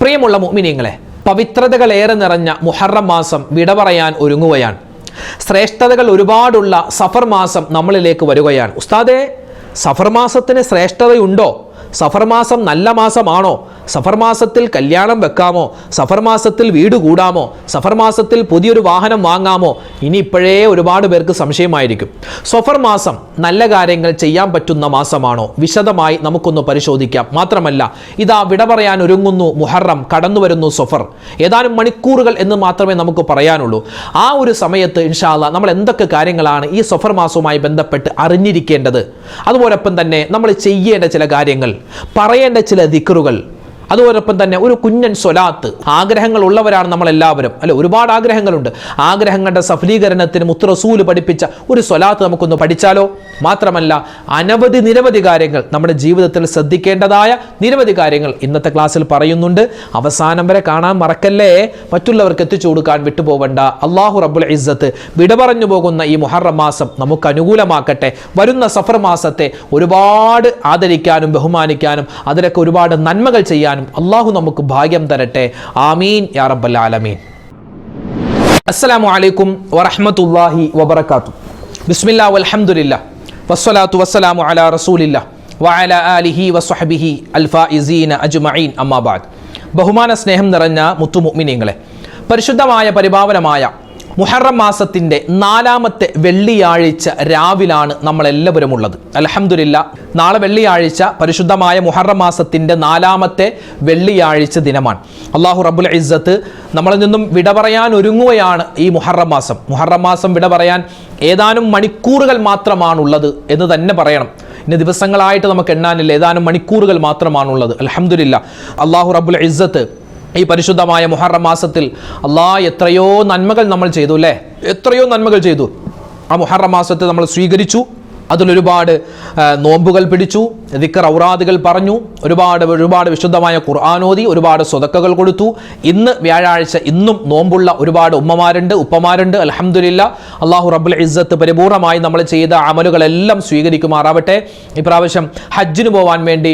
പ്രിയമുള്ള മുഅ്മിനീങ്ങളെ പവിത്രതകളേറെ നിറഞ്ഞ മുഹറം മാസം വിട പറയാൻ ഒരുങ്ങുകയാണ്. ശ്രേഷ്ഠതകൾ ഒരുപാടുള്ള സഫർ മാസം നമ്മളിലേക്ക് വരികയാണ്. ഉസ്താദെ സഫർ മാസത്തിന് ശ്രേഷ്ഠതയുണ്ടോ? സഫർ മാസം നല്ല മാസമാണോ? സഫർ മാസത്തിൽ കല്യാണം വെക്കാമോ? സഫർ മാസത്തിൽ വീട് കൂടാമോ? സഫർ മാസത്തിൽ പുതിയൊരു വാഹനം വാങ്ങാമോ? ഇനി ഇപ്പോഴേ ഒരുപാട് പേർക്ക് സംശയമായിരിക്കും. സഫർ മാസം നല്ല കാര്യങ്ങൾ ചെയ്യാൻ പറ്റുന്ന മാസമാണോ? വിശദമായി നമുക്കൊന്ന് പരിശോധിക്കാം. മാത്രമല്ല ഇതാ വിട പറയാൻ ഒരുങ്ങുന്നു മുഹറം കടന്നു വരുന്നു സഫർ. ഏതാനും മണിക്കൂറുകൾ എന്ന് മാത്രമേ നമുക്ക് പറയാനുള്ളൂ. ആ ഒരു സമയത്ത് ഇൻഷാല്ല നമ്മൾ എന്തൊക്കെ കാര്യങ്ങളാണ് ഈ സഫർ മാസവുമായി ബന്ധപ്പെട്ട് അറിഞ്ഞിരിക്കേണ്ടത്? അതുപോലൊപ്പം തന്നെ നമ്മൾ ചെയ്യേണ്ട ചില കാര്യങ്ങൾ. പറയേണ്ട ചില ദിക്കറുകൾ അതോടൊപ്പം തന്നെ ഒരു കുഞ്ഞൻ സ്വലാത്ത്. ആഗ്രഹങ്ങൾ ഉള്ളവരാണ് നമ്മളെല്ലാവരും. അല്ലെ? ഒരുപാട് ആഗ്രഹങ്ങളുണ്ട്. ആഗ്രഹങ്ങളുടെ സഫലീകരണത്തിന് മുത്തറസൂൽ പഠിപ്പിച്ച ഒരു സ്വലാത്ത് നമുക്കൊന്ന് പഠിച്ചാലോ? മാത്രമല്ല അനവധി നിരവധി കാര്യങ്ങൾ നമ്മുടെ ജീവിതത്തിൽ ശ്രദ്ധിക്കേണ്ടതായ നിരവധി കാര്യങ്ങൾ ഇന്നത്തെ ക്ലാസ്സിൽ പറയുന്നുണ്ട്. അവസാനം വരെ കാണാൻ മറക്കല്ലേ? മറ്റുള്ളവർക്ക് എത്തിച്ചു കൊടുക്കാൻ വിട്ടുപോകണ്ട അള്ളാഹു റബ്ബുൽ ഇസ്സത്ത് വിട പറഞ്ഞു പോകുന്ന ഈ മുഹറം മാസം നമുക്ക് അനുകൂലമാക്കട്ടെ. വരുന്ന സഫർ മാസത്തെ ഒരുപാട് ആദരിക്കാനും ബഹുമാനിക്കാനും അതിലൊക്കെ ഒരുപാട് നന്മകൾ ചെയ്യാനും അള്ളാഹു നമുക്ക് ഭാഗ്യം തരട്ടെ. ആമീൻ. യാ റബ്ബൽ ആലമീൻ. അസ്സലാമു അലൈക്കും വറഹ്മത്തുള്ളാഹി വബർക്കാത്തു ബിസ്മില്ലാ വൽഹംദുലില്ലാ വസ്സലാത്തു വസ്സലാമു അലാ റസൂലില്ല വഅല ആലിഹി വസ്വഹബിഹി അൽഫായിസീന അജ്മഈൻ അമ്മാബാദ് ബഹുമാന സ്നേഹം നിറഞ്ഞ മുത്തുമുഅ്മിനീങ്ങളെ പരിശുദ്ധമായ പരിപാവനമായ മുഹറം മാസത്തിന്റെ നാലാമത്തെ വെള്ളിയാഴ്ച രാവിലാണ് നമ്മളെല്ലാവരും ഉള്ളത്. അലഹമുല്ല നാളെ വെള്ളിയാഴ്ച പരിശുദ്ധമായ മുഹറം മാസത്തിന്റെ നാലാമത്തെ വെള്ളിയാഴ്ച ദിനമാണ്. അള്ളാഹു റബുൽ ഇസ്സത്ത് നമ്മളിൽ നിന്നും വിട പറയാൻ ഒരുങ്ങുകയാണ് ഈ മുഹറം മാസം. മുഹറം മാസം വിട പറയാൻ ഏതാനും മണിക്കൂറുകൾ മാത്രമാണുള്ളത് എന്ന് തന്നെ പറയണം. ഇന്ന് ദിവസങ്ങളായിട്ട് നമുക്ക് എണ്ണാനില്ല ഏതാനും മണിക്കൂറുകൾ മാത്രമാണുള്ളത്. അലഹമുല്ല അള്ളാഹു റബുൽ ഇസ്സത്ത് ഈ പരിശുദ്ധമായ മുഹറം മാസത്തിൽ അള്ളാ എത്രയോ നന്മകൾ നമ്മൾ ചെയ്തു അല്ലേ? എത്രയോ നന്മകൾ ചെയ്തു. ആ മുഹറം മാസത്തെ നമ്മൾ സ്വീകരിച്ചു. അതിലൊരുപാട് നോമ്പുകൾ പിടിച്ചു ദിക്കർ ഔറാദുകൾ പറഞ്ഞു ഒരുപാട് ഒരുപാട് വിശുദ്ധമായ ഖുർആാനോദി ഒരുപാട് സ്വതക്കകൾ കൊടുത്തു. ഇന്ന് വ്യാഴാഴ്ച ഇന്നും നോമ്പുള്ള ഒരുപാട് ഉമ്മമാരുണ്ട് ഉപ്പമാരുണ്ട് അലഹമുല്ല അള്ളാഹു റബ്ബുൽ ഇസ്സത്ത് പരിപൂർണമായി നമ്മൾ ചെയ്ത അമലുകളെല്ലാം സ്വീകരിക്കുമാറാവട്ടെ. ഇപ്രാവശ്യം ഹജ്ജിന് പോകാൻ വേണ്ടി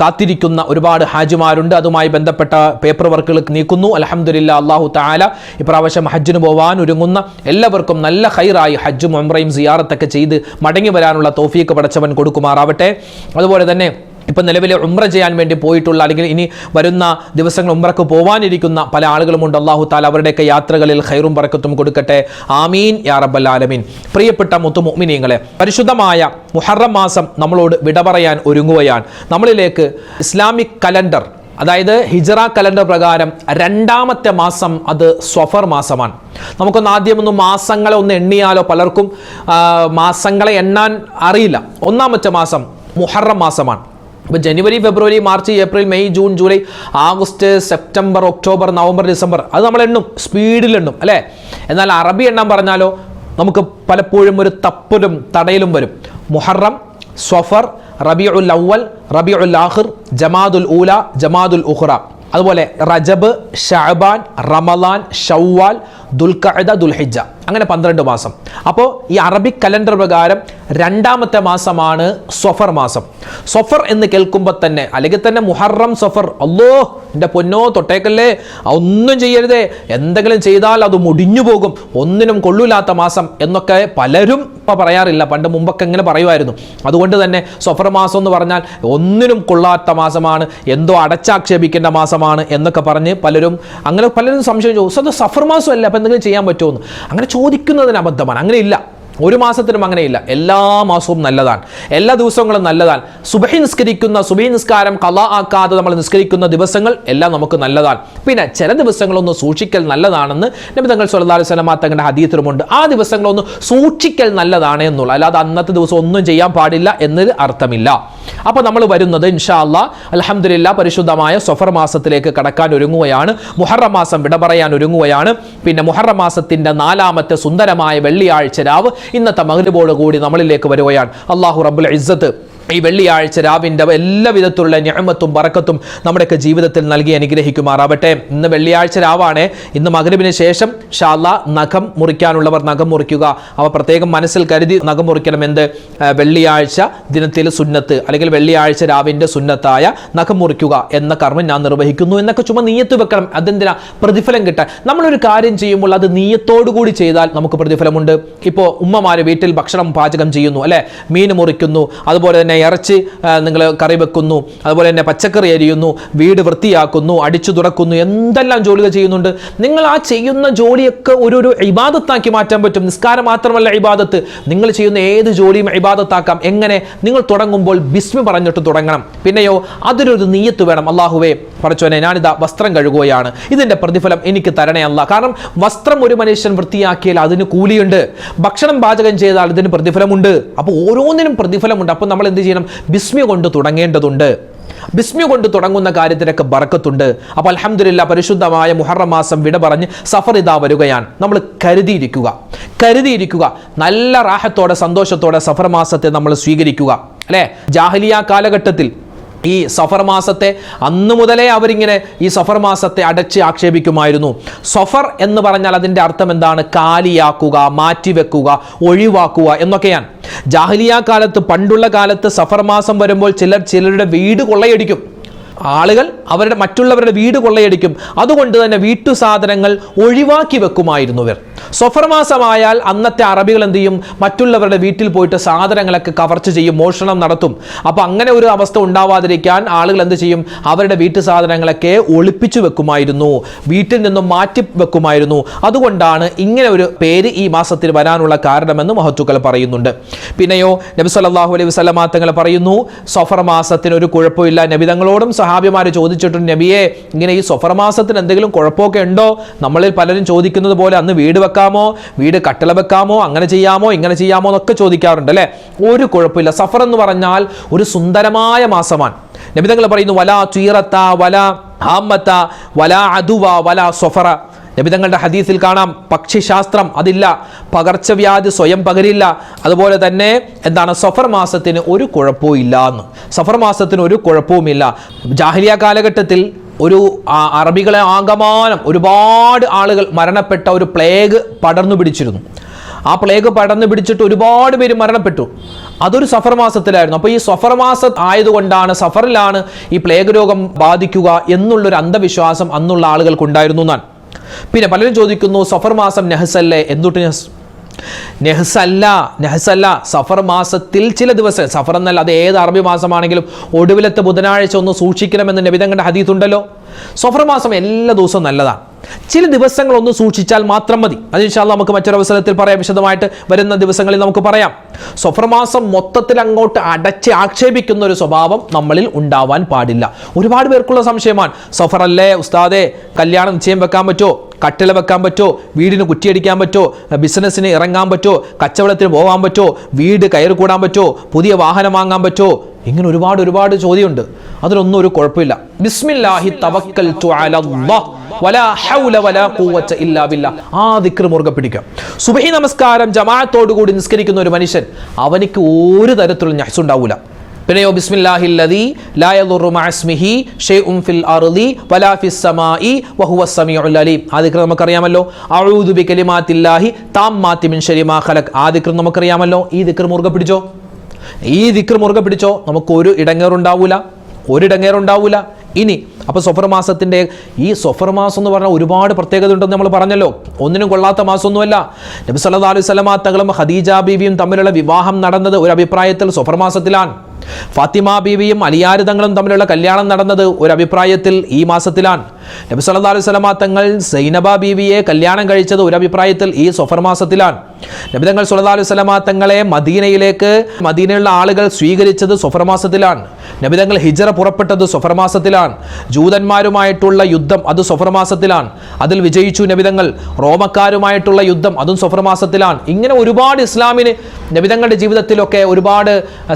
കാത്തിരിക്കുന്ന ഒരുപാട് ഹാജിമാരുണ്ട്. അതുമായി ബന്ധപ്പെട്ട പേപ്പർ വർക്കുകൾ നീക്കുന്നു. അലഹമുല്ല അള്ളാഹു താല ഇപ്രാവശ്യം ഹജ്ജിന് പോകാൻ ഒരുങ്ങുന്ന എല്ലാവർക്കും നല്ല ഹൈറായി ഹജ്ജും ഉംറയും സിയാറത്തൊക്കെ ചെയ്ത് മടങ്ങി വരാനുള്ള തോഫീക്ക് പടച്ചവൻ കൊടുക്കുമാറാവട്ടെ. അതുപോലെ തന്നെ ഇപ്പം നിലവിലെ ഉമ്ര ചെയ്യാൻ വേണ്ടി പോയിട്ടുള്ള അല്ലെങ്കിൽ ഇനി വരുന്ന ദിവസങ്ങൾ ഉമ്രക്ക് പോവാനിരിക്കുന്ന പല ആളുകളുമുണ്ട്. അള്ളാഹു താല അവരുടെയൊക്കെ യാത്രകളിൽ ഹൈറും പറക്കത്തും കൊടുക്കട്ടെ. ആമീൻ യാ റബ്ബൽ ആലമീൻ. പ്രിയപ്പെട്ട മുത്തു മുഅ്മിനീങ്ങളെ പരിശുദ്ധമായ മുഹറം മാസം നമ്മളോട് വിട പറയാൻ ഒരുങ്ങുകയാണ്. നമ്മളിലേക്ക് ഇസ്ലാമിക് കലണ്ടർ അതായത് ഹിജറ കലണ്ടർ പ്രകാരം രണ്ടാമത്തെ മാസം അത് സ്വഫർ മാസമാണ്. നമുക്കൊന്ന് ആദ്യം ഒന്ന് മാസങ്ങളെ ഒന്ന് എണ്ണിയാലോ പലർക്കും മാസങ്ങളെ എണ്ണാൻ അറിയില്ല. ഒന്നാമത്തെ മാസം മുഹറം മാസമാണ്. ഇപ്പോൾ ജനുവരി ഫെബ്രുവരി മാർച്ച് ഏപ്രിൽ മെയ് ജൂൺ ജൂലൈ ആഗസ്റ്റ് സെപ്റ്റംബർ ഒക്ടോബർ നവംബർ ഡിസംബർ അത് നമ്മൾ എണ്ണും സ്പീഡിൽ എണ്ണും അല്ലേ? എന്നാൽ അറബി എണ്ണം പറഞ്ഞാലോ നമുക്ക് പലപ്പോഴും ഒരു തപ്പലും തടയിലും വരും. മുഹറം സ്വഫർ റബിഉൽ അവൽ റബിഉൽ ആഖിർ ജമാദുൽ ഊല ജമാദുൽ ഉഹ്റ അതുപോലെ റജബ് ഷഹബാൻ റമലാൻ ഷവ്വാൽ ദുൽഖഅദ ദുൽഹിജ്ജ. അങ്ങനെ പന്ത്രണ്ട് മാസം. അപ്പോൾ ഈ അറബിക് കലണ്ടർ പ്രകാരം രണ്ടാമത്തെ മാസമാണ് സൊഫർ മാസം. സൊഫർ എന്ന് കേൾക്കുമ്പോൾ തന്നെ അല്ലെങ്കിൽ തന്നെ മുഹറം സൊഫർ അല്ലോ എന്റെ പൊന്നോ തൊട്ടേക്കല്ലേ ഒന്നും ചെയ്യരുതേ എന്തെങ്കിലും ചെയ്താൽ അത് മുടിഞ്ഞു പോകും ഒന്നിനും കൊള്ളൂലാത്ത മാസം എന്നൊക്കെ പലരും ഇപ്പോൾ പറയാറില്ല. പണ്ട് മുമ്പൊക്കെ ഇങ്ങനെ പറയുമായിരുന്നു. അതുകൊണ്ട് തന്നെ സൊഫർ മാസം എന്ന് പറഞ്ഞാൽ ഒന്നിനും കൊള്ളാത്ത മാസമാണ് എന്തോ അടച്ചാക്ഷേപിക്കേണ്ട മാസമാണ് എന്നൊക്കെ പറഞ്ഞ് പലരും അങ്ങനെ പലരും സംശയം ചോദിച്ചു സഫർ മാസമല്ലേ അപ്പം എന്തെങ്കിലും ചെയ്യാൻ പറ്റുമോ എന്ന്. അങ്ങനെ ചോദിക്കുന്നതിന് അബദ്ധമാണ്. അങ്ങനെ ഇല്ല. ഒരു മാസത്തിനും അങ്ങനെയില്ല. എല്ലാ മാസവും നല്ലതാണ്. എല്ലാ ദിവസങ്ങളും നല്ലതാണ്. സുബഹി നിസ്കരിക്കുന്ന സുബഹി നിസ്കാരം കല ആക്കാതെ നമ്മൾ നിസ്കരിക്കുന്ന ദിവസങ്ങൾ എല്ലാം നമുക്ക് നല്ലതാണ്. പിന്നെ ചില ദിവസങ്ങളൊന്ന് സൂക്ഷിക്കൽ നല്ലതാണെന്ന് നബി തങ്ങൾ സല്ലല്ലാഹു അലൈഹി വസല്ലം തങ്ങളുടെ ഹദീത്തിലുമുണ്ട്. ആ ദിവസങ്ങളൊന്ന് സൂക്ഷിക്കൽ നല്ലതാണ് എന്നുള്ള. അല്ലാതെ അന്നത്തെ ദിവസം ഒന്നും ചെയ്യാൻ പാടില്ല എന്നൊരു അർത്ഥമില്ല. അപ്പോൾ നമ്മൾ വരുന്നത് ഇൻഷാ അല്ലാ അലഹമില്ല പരിശുദ്ധമായ സൊഫർ മാസത്തിലേക്ക് കടക്കാൻ ഒരുങ്ങുകയാണ്. മുഹറം മാസം വിട പറയാൻ ഒരുങ്ങുകയാണ്. പിന്നെ മുഹറം മാസത്തിന്റെ നാലാമത്തെ സുന്ദരമായ വെള്ളിയാഴ്ച രാവ് ഇന്നത്തെ മകരിബോട് കൂടി നമ്മളിലേക്ക് വരികയാണ്. അള്ളാഹു റബ്ബുൽ ഇസ്സത്ത് ഈ വെള്ളിയാഴ്ച രാവിന്റെ എല്ലാവിധത്തിലുള്ള ഞാമത്തും പറക്കത്തും നമ്മുടെയൊക്കെ ജീവിതത്തിൽ നൽകി അനുഗ്രഹിക്കുമാറാവട്ടെ. ഇന്ന് വെള്ളിയാഴ്ച രാവാണ്. ഇന്ന് മകരവിന് ശേഷം ഷാല്ല നഖം മുറിക്കാനുള്ളവർ നഖം മുറിക്കുക. അവ പ്രത്യേകം മനസ്സിൽ കരുതി നഖം മുറിക്കണം എന്ത്? വെള്ളിയാഴ്ച ദിനത്തിൽ സുന്നത്ത് അല്ലെങ്കിൽ വെള്ളിയാഴ്ച രാവിന്റെ സുന്നത്തായ നഖം മുറിക്കുക എന്ന കർമ്മം ഞാൻ നിർവഹിക്കുന്നു എന്നൊക്കെ ചുമ നീയത്ത് വെക്കണം. അതെന്തിനാ? പ്രതിഫലം കിട്ടാൻ. നമ്മളൊരു കാര്യം ചെയ്യുമ്പോൾ അത് നീയത്തോടു കൂടി ചെയ്താൽ നമുക്ക് പ്രതിഫലമുണ്ട്. ഇപ്പോൾ ഉമ്മമാര് വീട്ടിൽ ഭക്ഷണം പാചകം ചെയ്യുന്നു അല്ലെ? മീൻ മുറിക്കുന്നു. അതുപോലെ തന്നെ ഇറച്ചി നിങ്ങൾ കറി വെക്കുന്നു അതുപോലെ തന്നെ പച്ചക്കറി അരിയുന്നു വീട് വൃത്തിയാക്കുന്നു അടിച്ചു തുറക്കുന്നു എന്തെല്ലാം ജോലികൾ ചെയ്യുന്നുണ്ട്. നിങ്ങൾ ആ ചെയ്യുന്ന ജോലിയൊക്കെ ഒരു ഒരു ഇബാദത്താക്കി മാറ്റാൻ പറ്റും. നിസ്കാരം മാത്രമല്ല ഇബാദത്ത്. നിങ്ങൾ ചെയ്യുന്ന ഏത് ജോലിയും ഇബാദത്താക്കാം. എങ്ങനെ? നിങ്ങൾ തുടങ്ങുമ്പോൾ ബിസ്മി പറഞ്ഞിട്ട് തുടങ്ങണം. പിന്നെയോ അതിനൊരു നീയത്ത് വേണം. അള്ളാഹുവേ പറച്ചോനെ ഞാനിതാ വസ്ത്രം കഴുകുകയാണ്. ഇതിന്റെ പ്രതിഫലം എനിക്ക് തരണേ അല്ല കാരണം വസ്ത്രം ഒരു മനുഷ്യൻ വൃത്തിയാക്കിയാൽ അതിന് കൂലിയുണ്ട്. ഭക്ഷണം പാചകം ചെയ്താൽ അതിന് പ്രതിഫലമുണ്ട്. അപ്പോൾ ഓരോന്നിനും പ്രതിഫലമുണ്ട്. അപ്പോൾ നമ്മൾ എന്ത് ചെയ്യണം. ബിസ്മി കൊണ്ട് തുടങ്ങേണ്ടതുണ്ട്. ബിസ്മി കൊണ്ട് തുടങ്ങുന്ന കാര്യത്തിനൊക്കെ ബറക്കത്തുണ്ട്. അപ്പോൾ അൽഹംദുലില്ലാ പരിശുദ്ധമായ മുഹറം മാസം വിട പറഞ്ഞ് സഫർ ഇതാ വരികയാണ്. നമ്മൾ കരുതിയിരിക്കുക. കരുതിയിരിക്കുക. നല്ല റാഹത്തോടെ സന്തോഷത്തോടെ സഫർ മാസത്തെ നമ്മൾ സ്വീകരിക്കുക. അല്ലേ? ജാഹലിയ കാലഘട്ടത്തിൽ ഈ സഫർ മാസത്തെ അന്ന് മുതലേ അവരിങ്ങനെ ഈ സഫർ മാസത്തെ അടച്ച് ആക്ഷേപിക്കുമായിരുന്നു. സഫർ എന്ന് പറഞ്ഞാൽ അതിന്റെ അർത്ഥം എന്താണ്? കാലിയാക്കുക മാറ്റിവെക്കുക ഒഴിവാക്കുക എന്നൊക്കെയാണ്. ജാഹലിയ കാലത്ത് പണ്ടുള്ള കാലത്ത് സഫർ മാസം വരുമ്പോൾ ചിലർ ചിലരുടെ വീട് കൊള്ളയടിക്കും. ആളുകൾ അവരുടെ മറ്റുള്ളവരുടെ വീട് കൊള്ളയടിക്കും. അതുകൊണ്ട് തന്നെ വീട്ടു സാധനങ്ങൾ ഒഴിവാക്കി വെക്കുമായിരുന്നു ഇവർ. സൊഫർ മാസമായാൽ അന്നത്തെ അറബികൾ എന്ത് ചെയ്യും? മറ്റുള്ളവരുടെ വീട്ടിൽ പോയിട്ട് സാധനങ്ങളൊക്കെ കവർച്ച ചെയ്യും മോഷണം നടത്തും. അപ്പോൾ അങ്ങനെ ഒരു അവസ്ഥ ഉണ്ടാവാതിരിക്കാൻ ആളുകൾ എന്ത് ചെയ്യും? അവരുടെ വീട്ടു സാധനങ്ങളൊക്കെ ഒളിപ്പിച്ചു വെക്കുമായിരുന്നു. വീട്ടിൽ നിന്നും മാറ്റി വെക്കുമായിരുന്നു. അതുകൊണ്ടാണ് ഇങ്ങനെ ഒരു പേര് ഈ മാസത്തിൽ വരാനുള്ള കാരണമെന്ന് മഹത്തുക്കൾ പറയുന്നുണ്ട്. പിന്നെയോ നബി സല്ലല്ലാഹു അലൈഹി വസല്ലമ തങ്ങൾ പറയുന്നു സൊഫർ മാസത്തിന് ഒരു കുഴപ്പമില്ല. നബി തങ്ങളോടും ചോദിച്ചിട്ടുണ്ട് നബിയെ ഇങ്ങനെ ഈ സൊഫർ മാസത്തിന് എന്തെങ്കിലും കുഴപ്പമൊക്കെ ഉണ്ടോ? നമ്മളിൽ പലരും ചോദിക്കുന്നത് പോലെ അന്ന് വീട് വെക്കാമോ? വീട് കട്ടിള വെക്കാമോ? അങ്ങനെ ചെയ്യാമോ? ഇങ്ങനെ ചെയ്യാമോ? എന്നൊക്കെ ചോദിക്കാറുണ്ട് അല്ലേ? ഒരു കുഴപ്പമില്ല. സഫർ എന്ന് പറഞ്ഞാൽ ഒരു സുന്ദരമായ മാസമാണ്. നബിതങ്ങൾ പറയുന്നു വല ചീറത്ത വല ഹാമത്ത വല അതുവ വല സൊഫറ നബിതങ്ങളുടെ ഹദീസിൽ കാണാം പക്ഷിശാസ്ത്രം അതില്ല പകർച്ചവ്യാധി സ്വയം പകരില്ല. അതുപോലെ തന്നെ എന്താണ്? സഫർ മാസത്തിന് ഒരു കുഴപ്പവും ഇല്ല എന്ന് സഫർ മാസത്തിന് ഒരു കുഴപ്പവുമില്ല. ജാഹിലിയ കാലഘട്ടത്തിൽ ഒരു അറബികളെ ആകമാനം ഒരുപാട് ആളുകൾ മരണപ്പെട്ട ഒരു പ്ലേഗ് പടർന്നു പിടിച്ചിരുന്നു. ആ പ്ലേഗ് പടർന്നു പിടിച്ചിട്ട് ഒരുപാട് പേര് മരണപ്പെട്ടു. അതൊരു സഫർ മാസത്തിലായിരുന്നു. അപ്പോൾ ഈ സഫർ മാസം ആയതുകൊണ്ടാണ് സഫറിലാണ് ഈ പ്ലേഗ് രോഗം ബാധിക്കുക എന്നുള്ളൊരു അന്ധവിശ്വാസം അന്നുള്ള ആളുകൾക്കുണ്ടായിരുന്നു എന്നാണ്. പിന്നെ പലരും ചോദിക്കുന്നു സഫർ മാസം നെഹസല്ലേ എന്തുട്ട് നെഹസ്? നെഹ്സല്ല നെഹ്സല്ല സഫർ മാസത്തിൽ ചില ദിവസം സഫർ എന്നല്ല അത് ഏത് അറബി മാസമാണെങ്കിലും ഒടുവിലത്തെ ബുധനാഴ്ച ഒന്ന് സൂക്ഷിക്കണമെന്ന് നബിതങ്ങളുടെ കണ്ട ഉണ്ടല്ലോ സഫർ മാസം എല്ലാ ദിവസവും നല്ലതാണ്. ചില ദിവസങ്ങൾ ഒന്ന് സൂക്ഷിച്ചാൽ മാത്രം മതി. അത് ഇൻഷാല്ല നമുക്ക് മറ്റൊരു അവസരത്തിൽ പറയാം. വിശദമായിട്ട് വരുന്ന ദിവസങ്ങളിൽ നമുക്ക് പറയാം. സഫർ മാസം മൊത്തത്തിൽ അങ്ങോട്ട് അടച്ച് ആക്ഷേപിക്കുന്ന ഒരു സ്വഭാവം നമ്മളിൽ ഉണ്ടാവാൻ പാടില്ല. ഒരുപാട് പേർക്കുള്ള സംശയമാണ്. സഫർ അല്ലേ ഉസ്താദെ കല്യാണം നിശ്ചയം വെക്കാൻ പറ്റുമോ? കട്ടില വെക്കാൻ പറ്റുമോ വീടിന് കുറ്റിയടിക്കാൻ പറ്റുമോ ബിസിനസ്സിന് ഇറങ്ങാൻ പറ്റുമോ കച്ചവടത്തിന് പോകാൻ പറ്റുമോ വീട് കയറി കൂടാൻ പറ്റുമോ പുതിയ വാഹനം വാങ്ങാൻ പറ്റുമോ ഇങ്ങനെ ഒരുപാട് ഒരുപാട് ചോദ്യമുണ്ട്. അതിനൊന്നും ഒരു കുഴപ്പമില്ല. ബിസ്മില്ലാഹി തവക്കൽ ആ ദിക്ർ മുറുകെ പിടിക്കുക സുബഹി നമസ്കാരം ജമാഅത്തോടു കൂടി നിസ്കരിക്കുന്ന ഒരു മനുഷ്യൻ അവനിക്ക് ഒരു തരത്തിലുള്ള ഞഹസ് ഉണ്ടാവൂല. പിന്നെയോ ബിസ്മില്ലാഹില്ലദീ ഫിൽ വഹുവ സമീഉൽ ആദിക്രം നമുക്കറിയാമല്ലോ. അഊദു മിൻ ശരി മാ ഖലഖ്. ആ ദിക്ർ നമുക്കറിയാമല്ലോ. ഈ ദിക്ർ മുറുകെ പിടിച്ചോ? ഈ ദിക്ർ മുറുകെ പിടിച്ചോ? നമുക്ക് ഒരു ഇടങ്ങേറുണ്ടാവൂല ഒരിടങ്ങേറുണ്ടാവൂല ഇനി അപ്പോൾ സൊഫർ മാസത്തിന്റെ ഈ സൊഫർ മാസം എന്ന് പറഞ്ഞാൽ ഒരുപാട് പ്രത്യേകത ഉണ്ടെന്ന് നമ്മൾ പറഞ്ഞല്ലോ. ഒന്നിനും കൊള്ളാത്ത മാസമൊന്നുമല്ല. നബി സല്ലല്ലാഹു അലൈഹി വസല്ലമ തങ്ങളും ഖദീജ ബീവിയും തമ്മിലുള്ള വിവാഹം നടന്നത് ഒരു അഭിപ്രായത്തിൽ സൊഫർ മാസത്തിലാണ്. ഫാത്തിമ ബീവിയും അലിയാരിതങ്ങളും തമ്മിലുള്ള കല്യാണം നടന്നത് ഒരു അഭിപ്രായത്തിൽ ഈ മാസത്തിലാണ്. നബി സല്ലല്ലാഹു അലൈഹി വസല്ലമ തങ്ങൾ സൈനബ ബീവിയെ കല്യാണം കഴിച്ചത് ഒരു അഭിപ്രായത്തിൽ ഈ സൊഫർ മാസത്തിലാണ്. നബി തങ്ങൾ സല്ലല്ലാഹു അലൈഹി വസല്ലമ തങ്ങളെ മദീനയിലേക്ക് മദീനയുള്ള ആളുകൾ സ്വീകരിച്ചത് സൊഫർ മാസത്തിലാണ്. നബി തങ്ങൾ ഹിജറ പുറപ്പെട്ടത് സൊഫർ മാസത്തിലാണ്. ജൂതന്മാരുമായിട്ടുള്ള യുദ്ധം അത് സൊഫർ മാസത്തിലാണ്. അതിൽ വിജയിച്ചു നബിതങ്ങൾ റോമക്കാരുമായിട്ടുള്ള യുദ്ധം അതും സൊഫർ മാസത്തിലാണ്. ഇങ്ങനെ ഒരുപാട് ഇസ്ലാമിന് നബിതങ്ങളുടെ ജീവിതത്തിലൊക്കെ ഒരുപാട്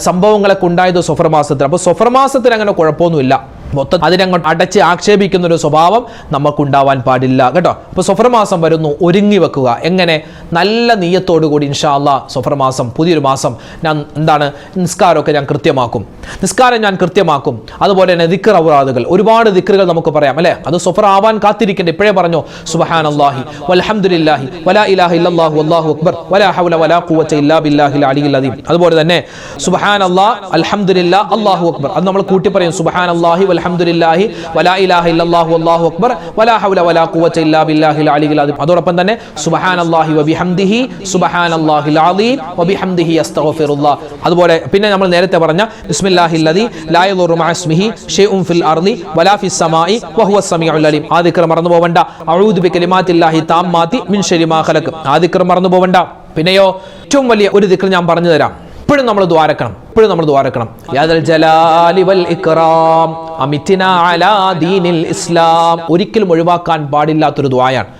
സംഭവങ്ങളൊക്കെ ഉണ്ടായത് സൊഫർ മാസത്തിൽ അപ്പോൾ സൊഫർ മാസത്തിൽ അങ്ങനെ കുഴപ്പമൊന്നുമില്ല. മൊത്തം അതിനങ്ങോട്ട് അടച്ച് ആക്ഷേപിക്കുന്ന ഒരു സ്വഭാവം നമുക്കുണ്ടാവാൻ പാടില്ല. കേട്ടോ? അപ്പോൾ സഫർ മാസം വരുന്നു. ഒരുങ്ങി വെക്കുക. എങ്ങനെ? നല്ല നീയത്തോടു കൂടി ഇൻഷാല്ല സഫർ മാസം പുതിയൊരു മാസം ഞാൻ എന്താണ്? നിസ്കാരമൊക്കെ ഞാൻ കൃത്യമാക്കും. നിസ്കാരം ഞാൻ കൃത്യമാക്കും. അതുപോലെ തന്നെ ദിക്കർ ഔറാദുകൾ. ഒരുപാട് ദിക്കറുകൾ നമുക്ക് പറയാം അല്ലേ? അത് സൊഫർ ആവാൻ കാത്തിരിക്കേണ്ട. ഇപ്പോഴേ പറഞ്ഞു സുബഹാൻ അള്ളാഹി വലഹമുല്ലാഹി വലാ ഇലാഹി ഇല്ലല്ലാഹു അള്ളാഹു അക്ബർ വലാ ഹൗല വലാ കൂവച്ച ഇല്ലാ ബില്ലാഹി അലിയിൽ ഇല്ലാതി അതുപോലെ തന്നെ സുബഹാൻ അള്ളാഹ് അലഹമുല്ലാ അള്ളാഹു അക്ബർ. അത് നമ്മൾ കൂട്ടി പറയും സുബഹാൻ അല്ലാഹി വൽഹംദുലില്ലാഹി വലാ ഇലാഹ ഇല്ലല്ലാഹു അല്ലാഹു അക്ബർ വലാ ഹൗല വലാ ഖുവത ഇല്ലാ ബില്ലാഹിൽ അലിയിൽ അദീം. അതോടൊപ്പം തന്നെ സുബ്ഹാനല്ലാഹി വബിഹംദിഹി സുബ്ഹാനല്ലാഹിൽ അലീം വബിഹംദിഹി അസ്തഗ്ഫിറുല്ലാഹ്. അതുപോലെ പിന്നെ നമ്മൾ നേരത്തെ പറഞ്ഞ ബിസ്മില്ലാഹിൽ ലദി ലാ യദുറു മഅ ഇസ്മിഹി ഷൈഉൻ ഫിൽ അർളി വലാ ഫിസ് സമാഇ വഹുവ സമീഉൽ അലീം. ആ ദിക്ർ മറന്നു പോവണ്ട. അഊദു ബികലിമാത്തില്ലാഹി താമ്മാതി മിൻ ശരി മാ ഖലഖ്. ആ ദിക്ർ മറന്നു പോവണ്ട. പിന്നെയോ ഏറ്റവും വലിയ ഒരു ദിക്ർ ഞാൻ പറഞ്ഞു തരാം. ഇപ്പോഴും നമ്മൾ ദ്വാരക്കണം. ഇപ്പോഴും നമ്മൾ ദ്വാരക്കണം യാദൽ ജലാലി വൽ ഇക്റാം അമിത്തിന അലാ ദീനിൽ ഇസ്ലാം. ഒരിക്കലും ഒഴിവാക്കാൻ പാടില്ലാത്തൊരു ദ്വായാണ്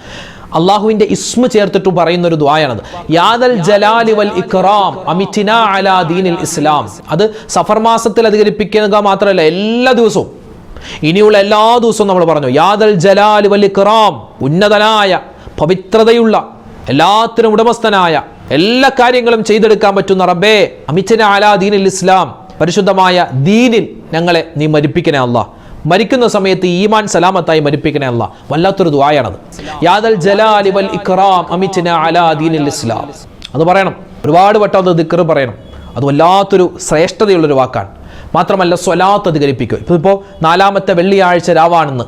അള്ളാഹുവിന്റെ ഇസ്മ ചേർത്തിട്ട് പറയുന്ന ഒരു ദ്വായാണത് യാദൽ ജലാലി വൽ ഇക്റാം അമിത്തിന അലാ ദീനിൽ ഇസ്ലാം. അത് സഫർ മാസത്തിൽ അധികരിപ്പിക്കുക മാത്രമല്ല എല്ലാ ദിവസവും. ഇനിയുള്ള എല്ലാ ദിവസവും നമ്മൾ പറഞ്ഞു യാദൽ ജലാലി വൽ ഇക്റാം ഉന്നതനായ പവിത്രതയുള്ള എല്ലാത്തിനും ഉടമസ്ഥനായ എല്ലാ കാര്യങ്ങളും ചെയ്തെടുക്കാൻ പറ്റുന്ന റബ്ബേ അമിച്ചന ആലാ ദീനിൽ ഇസ്ലാം പരിശുദ്ധമായ ദീനിൽ ഞങ്ങളെ നീ മരിപ്പിക്കണേ അല്ല മരിക്കുന്ന സമയത്ത് ഈമാൻ സലാമത്തായി മരിപ്പിക്കണേ അല്ല വല്ലാത്തൊരു ദുവായാണത് യാദൽ ജലാലി വൽ ഇക്റാം അമിച്ചന അലാ ദീനിൽ ഇസ്ലാം. അത് പറയണം. ഒരുപാട് വട്ടം അത് ദിക്കർ പറയണം. അത് വല്ലാത്തൊരു ശ്രേഷ്ഠതയുള്ളൊരു വാക്കാണ്. മാത്രമല്ല സ്വലാത്ത് അധികരിപ്പിക്കും ഇപ്പോൾ ഇപ്പോൾ നാലാമത്തെ വെള്ളിയാഴ്ച രാവാണെന്ന്.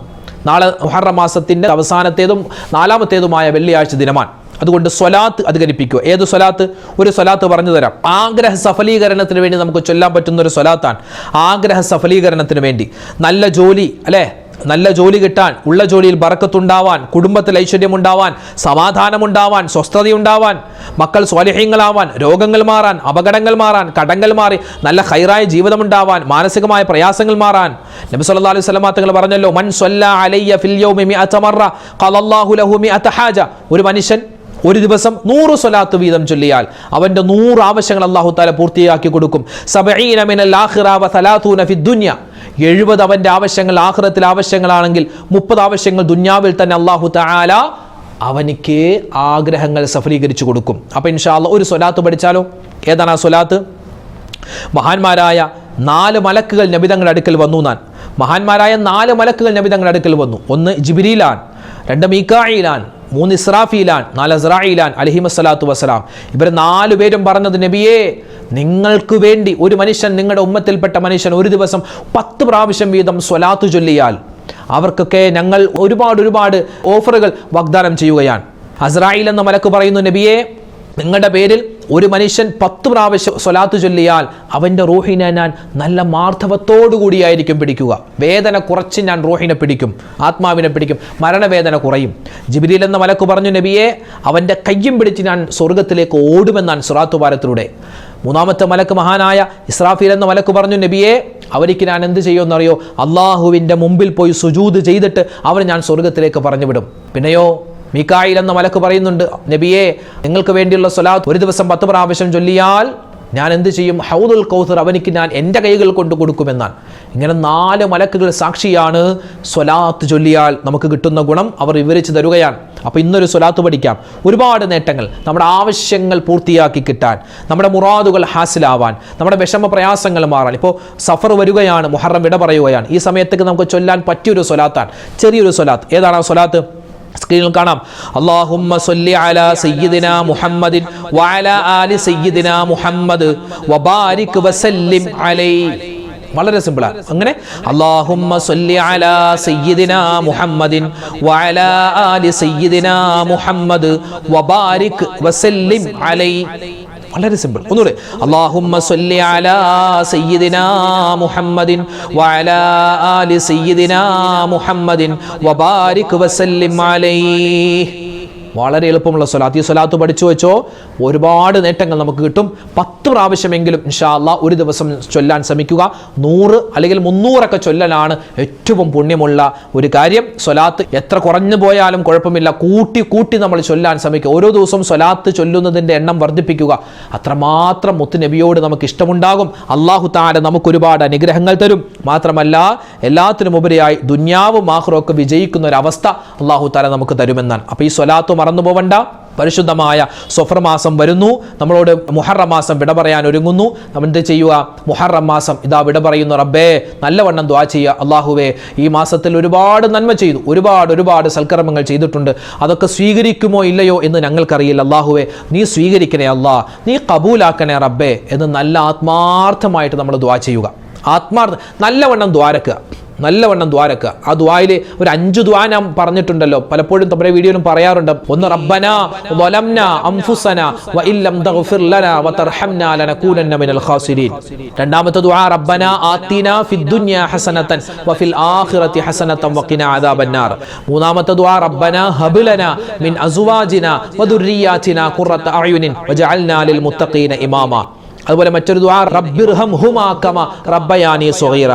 നാളെ മുഹറം മാസത്തിന്റെ അവസാനത്തേതും നാലാമത്തേതുമായ വെള്ളിയാഴ്ച ദിനമാണ്. അതുകൊണ്ട് സ്വലാത്ത് അധികരിപ്പിക്കുക. ഏത് സ്വലാത്ത്? ഒരു സ്വലാത്ത് പറഞ്ഞു തരാം. ആഗ്രഹ സഫലീകരണത്തിന് വേണ്ടി നമുക്ക് ചൊല്ലാൻ പറ്റുന്ന ഒരു സ്വലാത്താണ്. ആഗ്രഹ സഫലീകരണത്തിന് വേണ്ടി. നല്ല ജോലി അല്ലേ? നല്ല ജോലി കിട്ടാൻ ഉള്ള ജോലിയിൽ ബറക്കത്തുണ്ടാവാൻ കുടുംബത്തിൽ ഐശ്വര്യമുണ്ടാവാൻ സമാധാനമുണ്ടാവാൻ സ്വസ്ഥതയുണ്ടാവാൻ മക്കൾ സ്വാലിഹ്യങ്ങളാവാൻ രോഗങ്ങൾ മാറാൻ അപകടങ്ങൾ മാറാൻ കടങ്ങൾ മാറി നല്ല ഹൈറായ ജീവിതമുണ്ടാവാൻ മാനസികമായ പ്രയാസങ്ങൾ മാറാൻ. നബി സല്ലല്ലാഹു അലൈഹി വസല്ലം തങ്ങൾ പറഞ്ഞല്ലോ മൻ സ്വല്ല അലയ്യ ഫിൽ ഖലല്ലാഹു ലഹു മിഅത ഹാജ. ഒരു മനുഷ്യൻ ഒരു ദിവസം നൂറ് സ്വലാത്ത് വീതം ചൊല്ലിയാൽ അവന്റെ നൂറ് ആവശ്യങ്ങൾ അള്ളാഹു താല പൂർത്തിയാക്കി കൊടുക്കും. ദുനിയ. എഴുപത് അവന്റെ ആവശ്യങ്ങൾ ആഹ്റത്തിൽ ആവശ്യങ്ങളാണെങ്കിൽ മുപ്പത് ആവശ്യങ്ങൾ ദുന്യാവിൽ തന്നെ അള്ളാഹു താല അവനിക്ക് ആഗ്രഹങ്ങൾ സഫലീകരിച്ചു കൊടുക്കും. അപ്പം ഇൻഷാല്ല ഒരു സ്വലാത്ത് പഠിച്ചാലോ? ഏതാണ് ആ സ്വലാത്ത്? മഹാന്മാരായ നാല് മലക്കുകൾ നബിതങ്ങളുടെ അടുക്കൽ വന്നു നാൻ മഹാന്മാരായ നാല് മലക്കുകൾ നബിതങ്ങളുടെ അടുക്കൽ വന്നു. ഒന്ന് ജിബിരിയിലാൻ രണ്ട് മീക്കായിലാൻ മൂന്ന് ഇസ്രാഫീലാൻ നാല് അസ്രായിലാൻ അലഹിമസ്സലാത്തു വസ്സലാം. ഇവർ നാലു പേരും പറഞ്ഞത് നബിയേ നിങ്ങൾക്ക് വേണ്ടി ഒരു മനുഷ്യൻ നിങ്ങളുടെ ഉമ്മത്തിൽപ്പെട്ട മനുഷ്യൻ ഒരു ദിവസം പത്ത് പ്രാവശ്യം വീതം സ്വലാത്തു ചൊല്ലിയാൽ അവർക്കൊക്കെ ഞങ്ങൾ ഒരുപാട് ഒരുപാട് ഓഫറുകൾ വാഗ്ദാനം ചെയ്യുകയാണ്. അസ്രായിൽ എന്ന മലക്ക് പറയുന്നു നബിയെ നിങ്ങളുടെ പേരിൽ ഒരു മനുഷ്യൻ പത്ത് പ്രാവശ്യം സ്വലാത്ത് ചൊല്ലിയാൽ അവന്റെ റൂഹിനെ ഞാൻ നല്ല മാർദ്ധവത്തോടു കൂടിയായിരിക്കും പിടിക്കുക. വേദന കുറച്ച് ഞാൻ റൂഹിനെ പിടിക്കും ആത്മാവിനെ പിടിക്കും മരണവേദന കുറയും. ജിബിരിൽ എന്ന മലക്ക് പറഞ്ഞു നബിയെ അവന്റെ കയ്യും പിടിച്ച് ഞാൻ സ്വർഗത്തിലേക്ക് ഓടുമെന്നാണ് സുറാത്തു വാരത്തിലൂടെ മൂന്നാമത്തെ മലക്ക് മഹാനായ ഇസ്രാഫീൽ എന്ന മലക്ക് പറഞ്ഞു നബിയെ അവർക്ക് ഞാൻ എന്ത് ചെയ്യുമെന്നറിയോ? അള്ളാഹുവിന്റെ മുമ്പിൽ പോയി സുജൂത് ചെയ്തിട്ട് അവർ ഞാൻ സ്വർഗത്തിലേക്ക് പറഞ്ഞു വിടും പിന്നെയോ മീക്കായിൽ എന്ന മലക്ക് പറയുന്നുണ്ട് നബിയെ നിങ്ങൾക്ക് വേണ്ടിയുള്ള സ്വലാത്ത് ഒരു ദിവസം പത്ത് പ്രാവശ്യം ചൊല്ലിയാൽ ഞാൻ എന്ത് ചെയ്യും? ഹൗദുൽ കൗസർ അവനിക്ക് ഞാൻ എന്റെ കൈകൾ കൊണ്ട് കൊടുക്കുമെന്നാണ്. ഇങ്ങനെ നാല് മലക്കുകൾ സാക്ഷിയാണ് സ്വലാത്ത് ചൊല്ലിയാൽ നമുക്ക് കിട്ടുന്ന ഗുണം അവർ വിവരിച്ചു തരുകയാണ്. അപ്പോൾ ഇന്നൊരു സ്വലാത്ത് പഠിക്കാം. ഒരുപാട് നേട്ടങ്ങൾ നമ്മുടെ ആവശ്യങ്ങൾ പൂർത്തിയാക്കി കിട്ടാൻ നമ്മുടെ മുറാദുകൾ ഹാസിലാവാൻ നമ്മുടെ വിഷമ പ്രയാസങ്ങൾ മാറാൻ. ഇപ്പോൾ സഫർ വരികയാണ് മുഹറം വിട പറയുകയാണ്. ഈ സമയത്തേക്ക് നമുക്ക് ചൊല്ലാൻ പറ്റിയൊരു സ്വലാത്താണ്. ചെറിയൊരു സ്വലാത്ത്. ഏതാണ് ആ സ്വലാത്ത്? സ്ക്രീനിൽ കാണാം. അള്ളാഹുമ്മ സല്ലി അലാ സയ്യിദിന മുഹമ്മദിൻ വഅല ആലി സയ്യിദിന മുഹമ്മദ് വബാരിക് വസല്ലിം അലൈ. വളരെ സിമ്പിളാണ് അങ്ങനെ അള്ളാഹുമ്മ സല്ലി അലാ സയ്യിദിന മുഹമ്മദിൻ വഅല ആലി സയ്യിദിന മുഹമ്മദ് വബാരിക് വസല്ലിം അലൈ. വളരെ സിമ്പിൾ. ഒന്നുകൂടെ. അള്ളാഹുമ്മ സല്ലി അലാ സയ്യിദിനാ മുഹമ്മദിൻ വഅലാ ആലി സയ്യിദിനാ മുഹമ്മദിൻ വബാരിക് വസല്ലിം അലൈഹി വളരെ എളുപ്പമുള്ള സ്വലാത്ത്. ഈ സ്വലാത്ത് പഠിച്ചു വെച്ചോ ഒരുപാട് നേട്ടങ്ങൾ നമുക്ക് കിട്ടും. പത്ത് പ്രാവശ്യമെങ്കിലും ഇൻഷാല്ല ഒരു ദിവസം ചൊല്ലാൻ ശ്രമിക്കുക. നൂറ് അല്ലെങ്കിൽ മുന്നൂറൊക്കെ ചൊല്ലലാണ് ഏറ്റവും പുണ്യമുള്ള ഒരു കാര്യം. സ്വലാത്ത് എത്ര കുറഞ്ഞു പോയാലും കുഴപ്പമില്ല. കൂട്ടി കൂട്ടി നമ്മൾ ചൊല്ലാൻ ശ്രമിക്കുക. ഓരോ ദിവസവും സ്വലാത്ത് ചൊല്ലുന്നതിന്റെ എണ്ണം വർദ്ധിപ്പിക്കുക. അത്രമാത്രം മുത്തുനബിയോട് നമുക്ക് ഇഷ്ടമുണ്ടാകും. അള്ളാഹു താര നമുക്ക് ഒരുപാട് അനുഗ്രഹങ്ങൾ തരും. മാത്രമല്ല എല്ലാത്തിനും ഉപരിയായി ദുന്യാവും ആഹ്റും ഒക്കെ വിജയിക്കുന്ന ഒരു അവസ്ഥ അള്ളാഹു താര നമുക്ക് തരുമെന്നാണ്. അപ്പോൾ ഈ സ്വലാത്ത് മറന്നു പോവണ്ട പരിശുദ്ധമായ സൊഫർ മാസം വരുന്നു. നമ്മളോട് മുഹറം മാസം വിട പറയാൻ ഒരുങ്ങുന്നു. നമ്മൾ എന്ത് ചെയ്യുക? മുഹറം മാസം ഇതാ വിട പറയുന്നു റബ്ബേ നല്ലവണ്ണം ദ്വാ ചെയ്യുക. അള്ളാഹുവേ ഈ മാസത്തിൽ ഒരുപാട് നന്മ ചെയ്തു. ഒരുപാട് ഒരുപാട് സൽക്കർമ്മങ്ങൾ ചെയ്തിട്ടുണ്ട്. അതൊക്കെ സ്വീകരിക്കുമോ ഇല്ലയോ എന്ന് ഞങ്ങൾക്കറിയില്ല. അള്ളാഹുവേ നീ സ്വീകരിക്കണേ അള്ളാഹ് നീ കബൂലാക്കണേ റബ്ബേ എന്ന് നല്ല ആത്മാർത്ഥമായിട്ട് നമ്മൾ ദ്വാ ചെയ്യുക. ആത്മാർത്ഥ നല്ലവണ്ണം ദ്വാരക്കുക നല്ലവണ്ണം ദ്വാരക്കുക. ആ ദ്വായിൽ ഒരു അഞ്ചു ദ്വാ ഞാൻ പറഞ്ഞിട്ടുണ്ടല്ലോ. പലപ്പോഴും നമ്മുടെ വീഡിയോയിലും പറയാറുണ്ട്. ഒന്ന് റബ്ബന വലംന അംഫുസന വ ഇല്ലം തഗ്ഫിർ ലന വ തർഹംന ലനകൂനന്ന മിനൽ ഖാസിരീൻ. രണ്ടാമത്തെ ദുആ റബ്ബന ആതിന ഫിദ് ദുനിയ ഹസനതൻ വ ഫിൽ ആഖിറതി ഹസനതൻ വ ഖിന അദാബന്നാർ. മൂന്നാമത്തെ ദുആ റബ്ബന ഹബ് മിൻ അസ്വാജിന വ ദുർരിയാതിന ഖുറത അയുനിൻ വജഅൽനാ ലിൽ മുത്തഖീന ഇമാമ. അതുപോലെ മറ്റൊരു ദുആ റബ്ബിർഹം ഹുമാ റബ്ബയാനി സ്വഗീറ.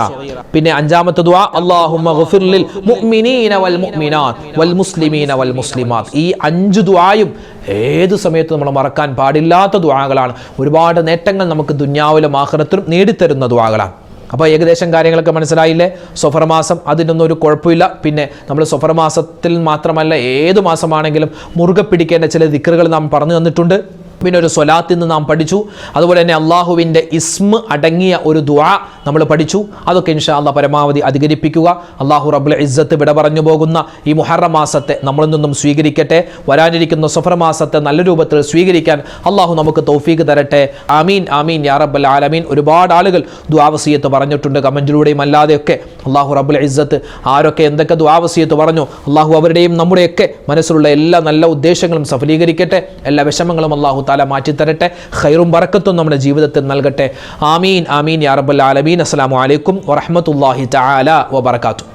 പിന്നെ അഞ്ചാമത്തെ ദുആ അല്ലാഹുമ്മ ഗഫിർ ലിൽ മുഅ്മിനീന വൽ മുഅ്മിനാത്ത് വൽ മുസ്ലിമീന വൽ മുസ്ലിമാത്ത്. ഈ അഞ്ച് ദുആയും ഏത് സമയത്തും നമ്മൾ മറക്കാൻ പാടില്ലാത്ത ദുആകളാണ്. ഒരുപാട് നേട്ടങ്ങൾ നമുക്ക് ദുന്യാവിലും ആഖിറത്തിലും നേടിത്തരുന്ന ദുആകളാണ്. അപ്പോൾ ഏകദേശം കാര്യങ്ങളൊക്കെ മനസ്സിലായില്ലേ? സൊഫർ മാസം അതിനൊന്നും ഒരു കുഴപ്പമില്ല. പിന്നെ നമ്മൾ സൊഫർ മാസത്തിൽ മാത്രമല്ല ഏത് മാസമാണെങ്കിലും മുറുകെ പിടിക്കേണ്ട ചില ദിക്കറുകൾ നാം പറഞ്ഞു തന്നിട്ടുണ്ട്. പിന്നെ ഒരു സ്വലാത്തിൽ നിന്ന് നാം പഠിച്ചു. അതുപോലെ തന്നെ അള്ളാഹുവിന്റെ ഇസ്മ അടങ്ങിയ ഒരു ദുആ നമ്മൾ പഠിച്ചു. അതൊക്കെ ഇൻഷാ അള്ളാഹ് പരമാവധി അധികരിപ്പിക്കുക. അള്ളാഹു റബ്ബുൽ ഇസ്സത്ത് വിട പറഞ്ഞു പോകുന്ന ഈ മുഹറ മാസത്തെ നമ്മളിൽ നിന്നും സ്വീകരിക്കട്ടെ. വരാനിരിക്കുന്ന സഫർ മാസത്തെ നല്ല രൂപത്തിൽ സ്വീകരിക്കാൻ അള്ളാഹു നമുക്ക് തൗഫീക്ക് തരട്ടെ. ആമീൻ ആമീൻ യാ റബ്ബൽ ആലമീൻ. ഒരുപാട് ആളുകൾ ദ്വാവസീയത്ത് പറഞ്ഞിട്ടുണ്ട് കമന്റിലൂടെയും അല്ലാതെയൊക്കെ. അള്ളാഹു റബ്ബുൽ ഇസ്സത്ത് ആരൊക്കെ എന്തൊക്കെ ദ്വാവസീയത്ത് പറഞ്ഞു. അള്ളാഹു അവരുടെയും നമ്മുടെയൊക്കെ മനസ്സിലുള്ള എല്ലാ നല്ല ഉദ്ദേശങ്ങളും സഫലീകരിക്കട്ടെ. എല്ലാ വിഷമങ്ങളും അള്ളാഹു താല മാറ്റിത്തരട്ടെ. ഖൈറും ബറക്കത്തും നമ്മുടെ ജീവിതത്തിൽ നൽകട്ടെ. ആമീൻ ആമീൻ യാ റബ്ബൽ ആലമീൻ. അസ്സലാമു അലൈക്കും വറഹ്മത്തുള്ളാഹി തആല വബറകാതുഹു.